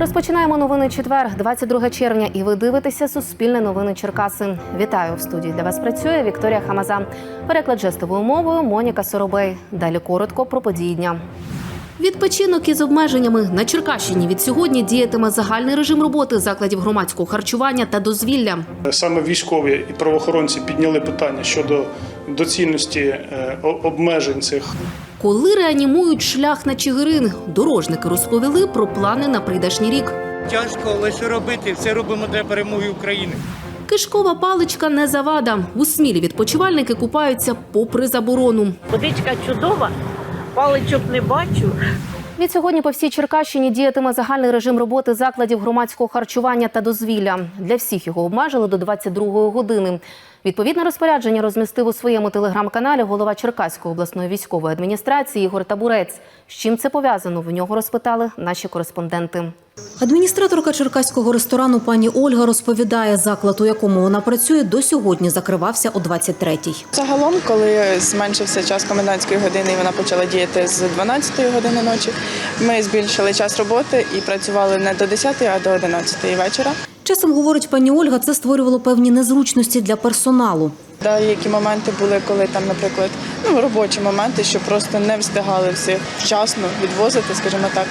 Розпочинаємо новини четвер, 22 червня, і ви дивитеся Суспільне новини Черкаси. Вітаю в студії. Для вас працює Вікторія Хамаза. Переклад жестовою мовою Моніка Соробей. Далі коротко про події дня. Відпочинок із обмеженнями на Черкащині від сьогодні діятиме загальний режим роботи закладів громадського харчування та дозвілля. Саме військові і правоохоронці підняли питання щодо доцільності е, обмежень цих Коли реанімують шлях на Чигирин, дорожники розповіли про плани на прийдешній рік. Тяжко, але що робити? Все робимо для перемоги України. Кишкова паличка не завада. У смілі відпочивальники купаються попри заборону. Водичка чудова, паличок не бачу. Від сьогодні по всій Черкащині діятиме загальний режим роботи закладів громадського харчування та дозвілля. Для всіх його обмежили до 22-ї години. Відповідне розпорядження розмістив у своєму телеграм-каналі голова Черкаської обласної військової адміністрації Ігор Табурець. З чим це пов'язано? В нього розпитали наші кореспонденти. Адміністраторка черкаського ресторану пані Ольга розповідає, заклад, у якому вона працює, до сьогодні закривався о 23-й. Загалом, коли зменшився час комендантської години і вона почала діяти з 12 години ночі, ми збільшили час роботи і працювали не до 10, а до 11 вечора. Часом, говорить пані Ольга, це створювало певні незручності для персоналу. Деякі моменти були, коли там, наприклад, ну робочі моменти, що просто не встигали всіх вчасно відвозити, скажімо так.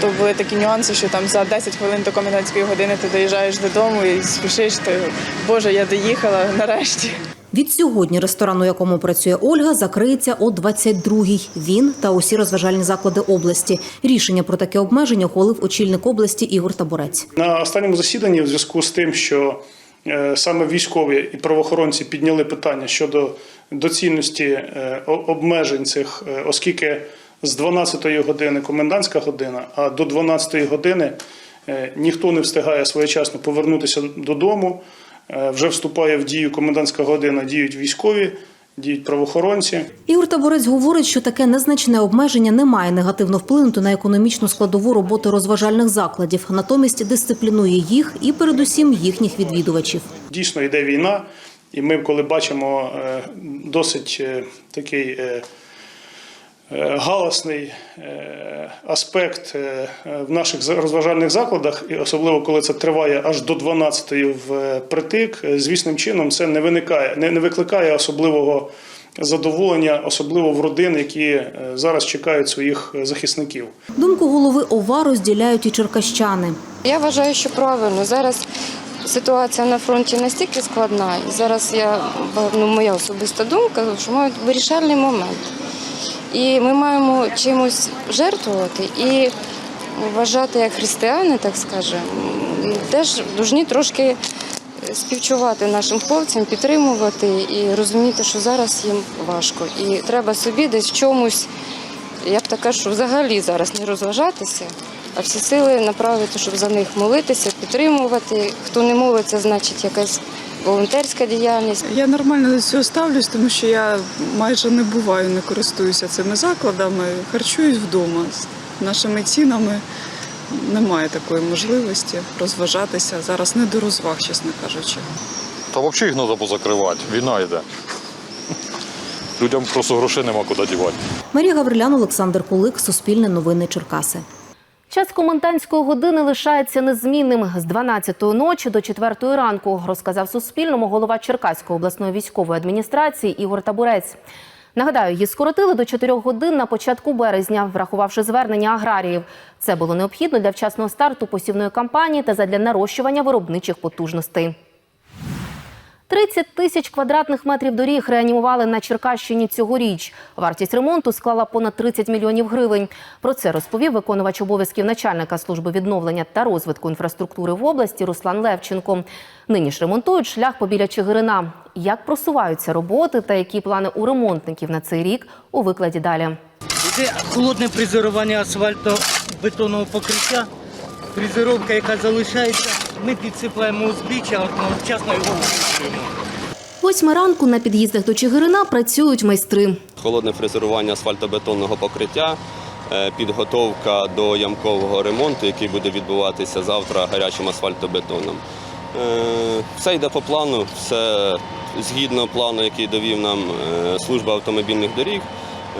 То були такі нюанси, що там за 10 хвилин до комендантської години ти доїжджаєш додому і спішиш. Ти Боже, я доїхала нарешті. Від сьогодні ресторан, у якому працює Ольга, закриється о 22-й. Він та усі розважальні заклади області. Рішення про таке обмеження ухвалив очільник області Ігор Табурець. на останньому засіданні, в зв'язку з тим, що е, саме військові і правоохоронці підняли питання щодо доцільності е, обмежень цих, е, оскільки з 12-ї години комендантська година, а до 12-ї години ніхто не встигає своєчасно повернутися додому. Е, Вже вступає в дію комендантська година, діють військові, діють правоохоронці. Ігор Таборець говорить, що таке незначне обмеження не має негативно вплинути на економічну складову роботи розважальних закладів, натомість дисциплінує їх і, передусім, їхніх відвідувачів. Дійсно йде війна, і ми, коли бачимо е, досить е, такий галасний е, аспект е, в наших розважальних закладах, і особливо коли це триває аж до 12-ї впритик, е, звісним чином це не виникає, не, не викликає особливого задоволення, особливо в родин, які е, зараз чекають своїх е, захисників. Думку голови ОВА розділяють і черкащани. Я вважаю, що правильно. Зараз ситуація на фронті настільки складна, і зараз я ну, моя особиста думка, що мають вирішальний момент. І ми маємо чимось жертвувати і вважати як християни, так скажемо, теж повинні трошки співчувати нашим хлопцям, підтримувати і розуміти, що зараз їм важко. І треба собі десь в чомусь, я б так кажу, взагалі зараз не розважатися, а всі сили направити, щоб за них молитися, підтримувати. Хто не молиться, значить якась волонтерська діяльність. Я нормально до цього ставлюсь, тому що я майже не буваю, не користуюся цими закладами, харчуюсь вдома. З нашими цінами немає такої можливості розважатися. Зараз не до розваг, чесно кажучи. Та взагалі їх треба позакривати. Війна йде. Людям просто грошей нема куди дівати. Марія Гаврилян, Олександр Кулик, Суспільне новини Черкаси. Час комендантської години лишається незмінним з 12-ї ночі до 4-ї ранку, розказав Суспільному голова Черкаської обласної військової адміністрації Ігор Табурець. Нагадаю, її скоротили до 4 годин на початку березня, врахувавши звернення аграріїв. Це було необхідно для вчасного старту посівної кампанії та задля нарощування виробничих потужностей. 30 тисяч квадратних метрів доріг реанімували на Черкащині цьогоріч. Вартість ремонту склала понад 30 мільйонів гривень. Про це розповів виконувач обов'язків начальника служби відновлення та розвитку інфраструктури в області Руслан Левченко. Нині ж ремонтують шлях побіля Чигирина. Як просуваються роботи та які плани у ремонтників на цей рік у викладі далі. Іде холодне фрезерування асфальтобетонного покриття. Фрезеровка, яка залишається, ми підсипаємо узбіччя, ми вчасно його висипуємо. Восьма ранку на під'їздах до Чигирина працюють майстри. холодне фрезерування асфальтобетонного покриття, е, підготовка до ямкового ремонту, який буде відбуватися завтра гарячим асфальтобетоном. Е, Все йде по плану, все згідно плану, який довів нам е, служба автомобільних доріг.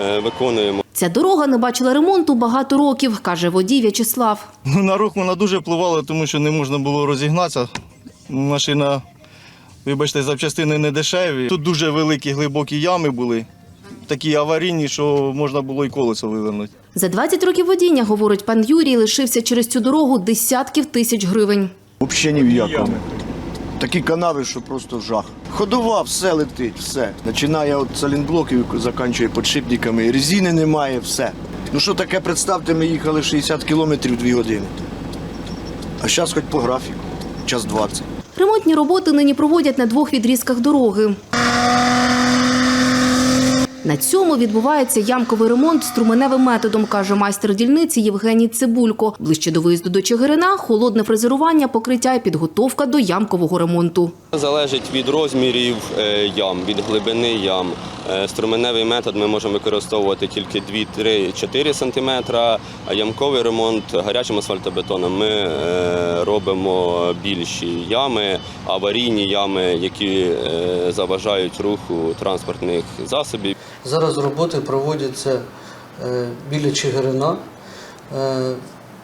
Е, виконуємо. Ця дорога не бачила ремонту багато років, каже водій В'ячеслав. Ну, на рух вона дуже впливала, тому що не можна було розігнатися. Машина, вибачте, запчастини не дешеві. Тут дуже великі глибокі ями були, такі аварійні, що можна було і колесо вивернути. За 20 років водіння, говорить пан Юрій, лишився через цю дорогу десятків тисяч гривень. Взагалі ні в якому. Такі канави, що просто жах. Ходова, все летить, все. Починає від салінблоків, закінчує підшипниками. Резини немає, все. Ну що таке, представте, ми їхали 60 кілометрів 2 години. А зараз хоч по графіку, час 20. Ремонтні роботи нині проводять на двох відрізках дороги. На цьому відбувається ямковий ремонт струменевим методом, каже майстер дільниці Євгеній Цибулько. Ближче до виїзду до Чигирина – холодне фрезерування, покриття і підготовка до ямкового ремонту. Залежить від розмірів е, ям, від глибини ям. Е, Струменевий метод ми можемо використовувати тільки 2-3-4 см, а ямковий ремонт гарячим асфальтобетоном ми е, робимо більші ями, аварійні ями, які е, заважають руху транспортних засобів. Зараз роботи проводяться біля Чигирина.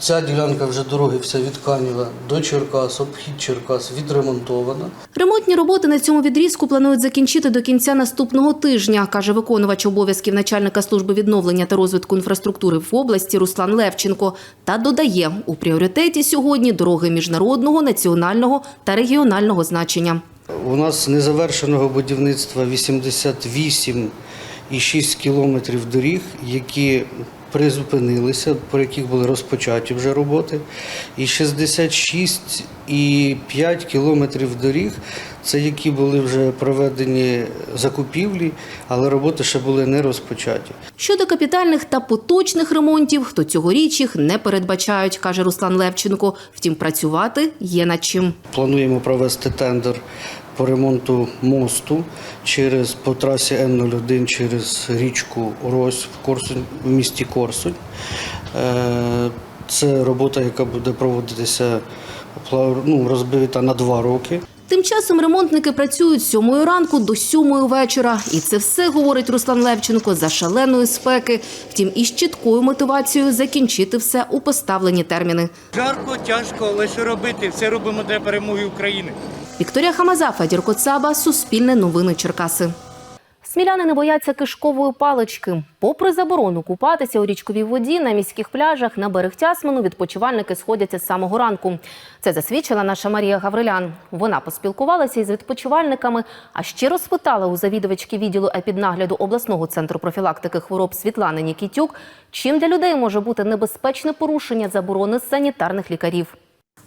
Ця ділянка вже дороги вся від Канєва до Черкас, обхід Черкас відремонтована. Ремонтні роботи на цьому відрізку планують закінчити до кінця наступного тижня, каже виконувач обов'язків начальника служби відновлення та розвитку інфраструктури в області Руслан Левченко. Та додає, у пріоритеті сьогодні дороги міжнародного, національного та регіонального значення. У нас незавершеного будівництва 88,6 кілометрів доріг, які призупинилися, по яких були розпочаті вже роботи. І 66,5 кілометрів доріг, це які були вже проведені закупівлі, але роботи ще були не розпочаті. Щодо капітальних та поточних ремонтів, то цьогоріч їх не передбачають, каже Руслан Левченко. Втім, працювати є над чим. Плануємо провести тендер по ремонту мосту через по трасі Н-01 через річку Рось в Корсунь в місті Корсунь. Е, Це робота, яка буде проводитися ну, розбита на два роки. Тим часом ремонтники працюють з сьомої ранку до сьомої вечора. І це все, говорить Руслан Левченко, за шаленої спеки. Втім, із чіткою мотивацією закінчити все у поставлені терміни. Жарко, тяжко, але що робити? Все робимо для перемоги України. Вікторія Хамаза, Федір Коцаба, Суспільне новини Черкаси. Сміляни не бояться кишкової палички. Попри заборону купатися у річковій воді на міських пляжах на берег Тясмину відпочивальники сходяться з самого ранку. Це засвідчила наша Марія Гаврилян. Вона поспілкувалася із відпочивальниками, а ще розпитала у завідувачки відділу епіднагляду обласного центру профілактики хвороб Світлани Нікітюк, чим для людей може бути небезпечне порушення заборони санітарних лікарів.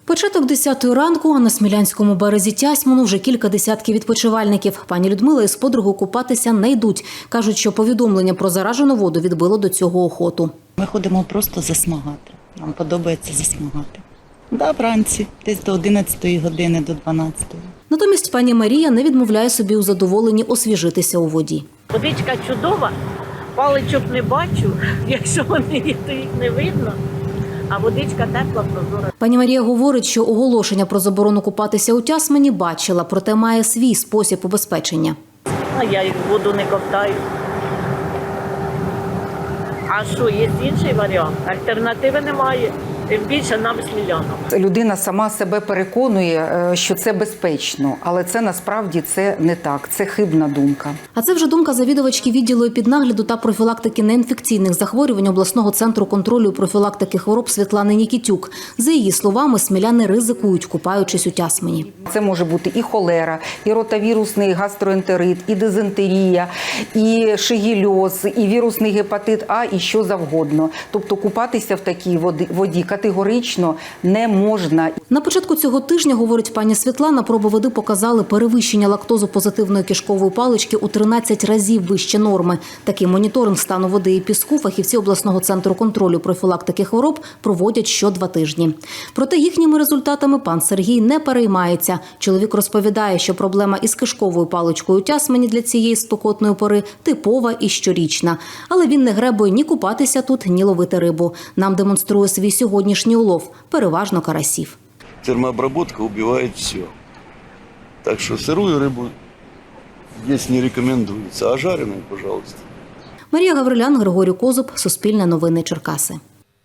Початок 10 ранку, а на Смілянському березі Тясмину вже кілька десятків відпочивальників. Пані Людмила із подругою купатися не йдуть. Кажуть, що повідомлення про заражену воду відбило до цього охоту. Ми ходимо просто засмагати. Нам подобається засмагати. Да, вранці, десь до 11 години, до 12. Натомість пані Марія не відмовляє собі у задоволенні освіжитися у воді. Водичка чудова, паличок не бачу. Якщо вони є, то їх не видно. А водичка тепла, прозора. Пані Марія говорить, що оголошення про заборону купатися у тясмені бачила, проте має свій спосіб убезпечення. А я їх воду не ковтаю. А що, є інший варіант? Альтернативи немає. Тим більше нам смілянам. Людина сама себе переконує, е, що це безпечно, але це насправді це не так. Це хибна думка. А це вже думка завідувачки відділу піднагляду та профілактики неінфекційних захворювань обласного центру контролю і профілактики хвороб Світлани Нікітюк. За її словами, сміляни ризикують, купаючись у Тясмині. Це може бути і холера, і ротавірусний гастроентерит, і дизентерія, і шигільоз, і вірусний гепатит А, і що завгодно. Тобто купатися в такій воді, воді категорично не можна. На початку цього тижня, говорить пані Світлана, проби води показали перевищення лактозу позитивної кишкової палички у 13 разів вище норми. Такий моніторинг стану води і піску фахівці обласного центру контролю профілактики хвороб проводять що два тижні. Проте їхніми результатами пан Сергій не переймається. Чоловік розповідає, що проблема із кишковою паличкою Тясмені для цієї спекотної пори типова і щорічна. Але він не гребує ні купатися тут, ні ловити рибу. Нам демонструє свій сьогоднішній улов, переважно карасів. Термообработка вбиває все. Так що сирую рибу есть не рекомендується, а жареную, пожалуйста. Марія Гаврилян, Григорій Козуб, Суспільне новини Черкаси.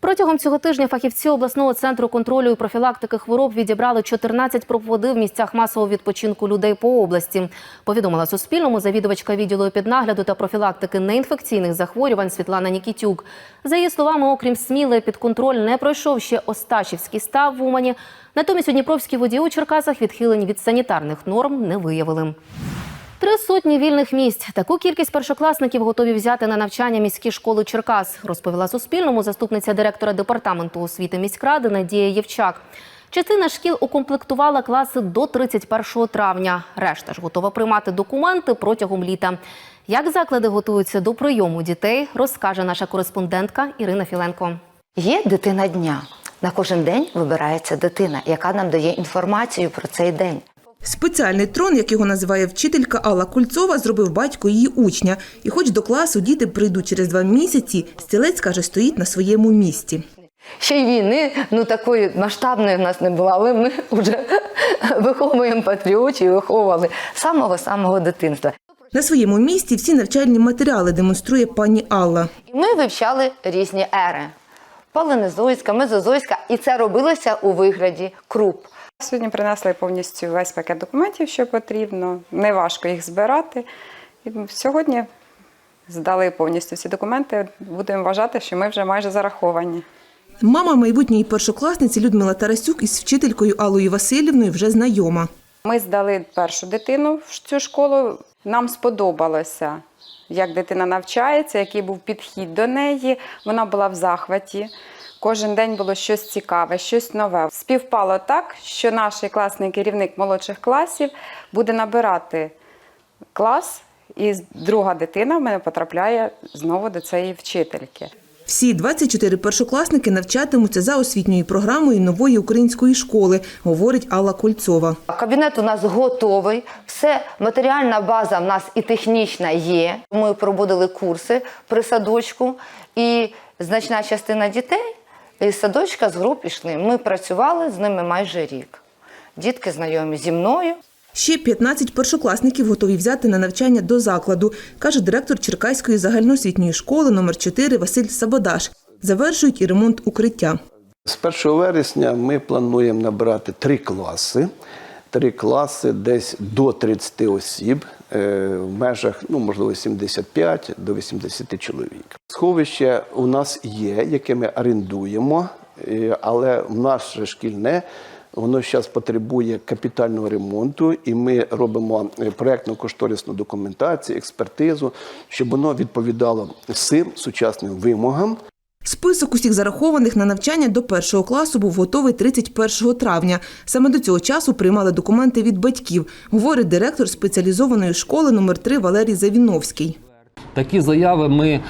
Протягом цього тижня фахівці обласного центру контролю і профілактики хвороб відібрали 14 проб води в місцях масового відпочинку людей по області. Повідомила Суспільному завідувачка відділу піднагляду та профілактики неінфекційних захворювань Світлана Нікітюк. За її словами, окрім Сміли, під контроль не пройшов ще Осташівський став в Умані. Натомість у Дніпровській воді у Черкасах відхилень від санітарних норм не виявили. Три сотні вільних місць. Таку кількість першокласників готові взяти на навчання міські школи Черкас, розповіла Суспільному заступниця директора департаменту освіти міськради Надія Євчак. Частина шкіл укомплектувала класи до 31 травня. Решта ж готова приймати документи протягом літа. Як заклади готуються до прийому дітей, розкаже наша кореспондентка Ірина Філенко. Є дитина дня. На кожен день вибирається дитина, яка нам дає інформацію про цей день. Спеціальний трон, як його називає вчителька Алла Кульцова, зробив батько її учня. І хоч до класу діти прийдуть через два місяці, стілець, каже, стоїть на своєму місці. Ще й війни ну такої масштабної в нас не було, але ми вже виховуємо патріотів, виховували з самого самого дитинства. На своєму місці всі навчальні матеріали демонструє пані Алла. Ми вивчали різні ери: полинезойська, мезозойська, і це робилося у вигляді круп. Сьогодні принесли повністю весь пакет документів, що потрібно. Неважко їх збирати. І сьогодні здали повністю всі документи. Будемо вважати, що ми вже майже зараховані. Мама майбутньої першокласниці Людмила Тарасюк із вчителькою Аллою Васильівною вже знайома. Ми здали першу дитину в цю школу. Нам сподобалося, як дитина навчається, який був підхід до неї. Вона була в захваті. Кожен день було щось цікаве, щось нове. Співпало так, що наш класний керівник молодших класів буде набирати клас, і друга дитина в мене потрапляє знову до цієї вчительки. Всі 24 першокласники навчатимуться за освітньою програмою нової української школи, говорить Алла Кольцова. Кабінет у нас готовий, все матеріальна база в нас і технічна є. Ми проводили курси при садочку, і значна частина дітей із садочка з груп пішли. Ми працювали з ними майже рік. Дітки знайомі зі мною. Ще 15 першокласників готові взяти на навчання до закладу, каже директор Черкаської загальноосвітньої школи номер 4 Василь Сабадаш. Завершують і ремонт укриття. З 1 вересня ми плануємо набирати три класи. Три класи десь до 30 осіб е, в межах, ну можливо, 75 до 80 чоловік. Сховище у нас є, яке ми орендуємо, е, але в наше шкільне воно зараз потребує капітального ремонту, і ми робимо е, проєктно-кошторисну документацію, експертизу, щоб воно відповідало всім сучасним вимогам. Список усіх зарахованих на навчання до першого класу був готовий 31 травня. Саме до цього часу приймали документи від батьків, говорить директор спеціалізованої школи номер 3 Валерій Завіновський. Такі заяви ми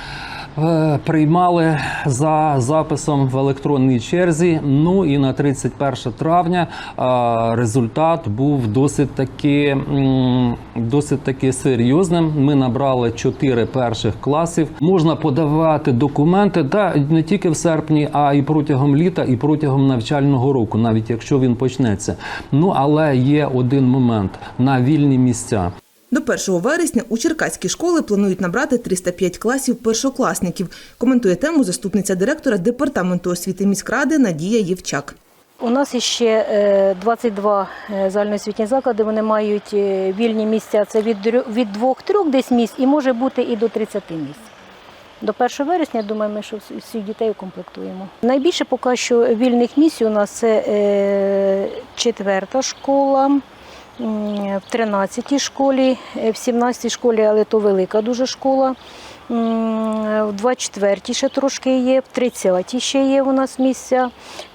приймали за записом в електронній черзі. Ну і на 31 травня е, результат був досить таки, досить таки серйозним. Ми набрали 4 перших класів. Можна подавати документи та не тільки в серпні, а і протягом літа, і протягом навчального року, навіть якщо він почнеться. Ну але є один момент на вільні місця. До 1 вересня у черкаські школи планують набрати 305 класів першокласників. Коментує тему заступниця директора департаменту освіти міськради Надія Євчак. У нас ще е, 22 е, загальноосвітні заклади. Вони мають е, вільні місця. Це від дрю- від 2-3 десь місць і може бути і до 30 місць. До 1 вересня, думаю, ми що всіх дітей укомплектуємо. Найбільше поки що вільних місць у нас це е, четверта школа, в 13-й школі, е, в 17-й школі, але то велика дуже школа. В 24-й ще трошки є, в 30-й ще є у нас місця,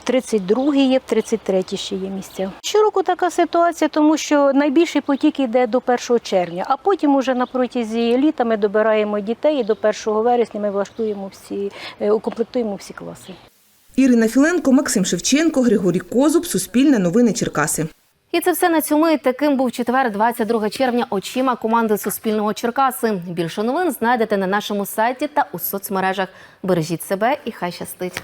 в 32-й є, в 33-й ще є місця. Щороку така ситуація, тому що найбільший потік йде до 1 червня, а потім уже на протязі літа ми добираємо дітей і до 1 вересня ми влаштуємо всі, е, укомплектуємо всі класи. Ірина Філенко, Максим Шевченко, Григорій Козуб, Суспільне новини Черкаси. І це все на цьому. Таким був четвер, 22 червня. Очима команди Суспільного Черкаси. Більше новин знайдете на нашому сайті та у соцмережах. Бережіть себе і хай щастить.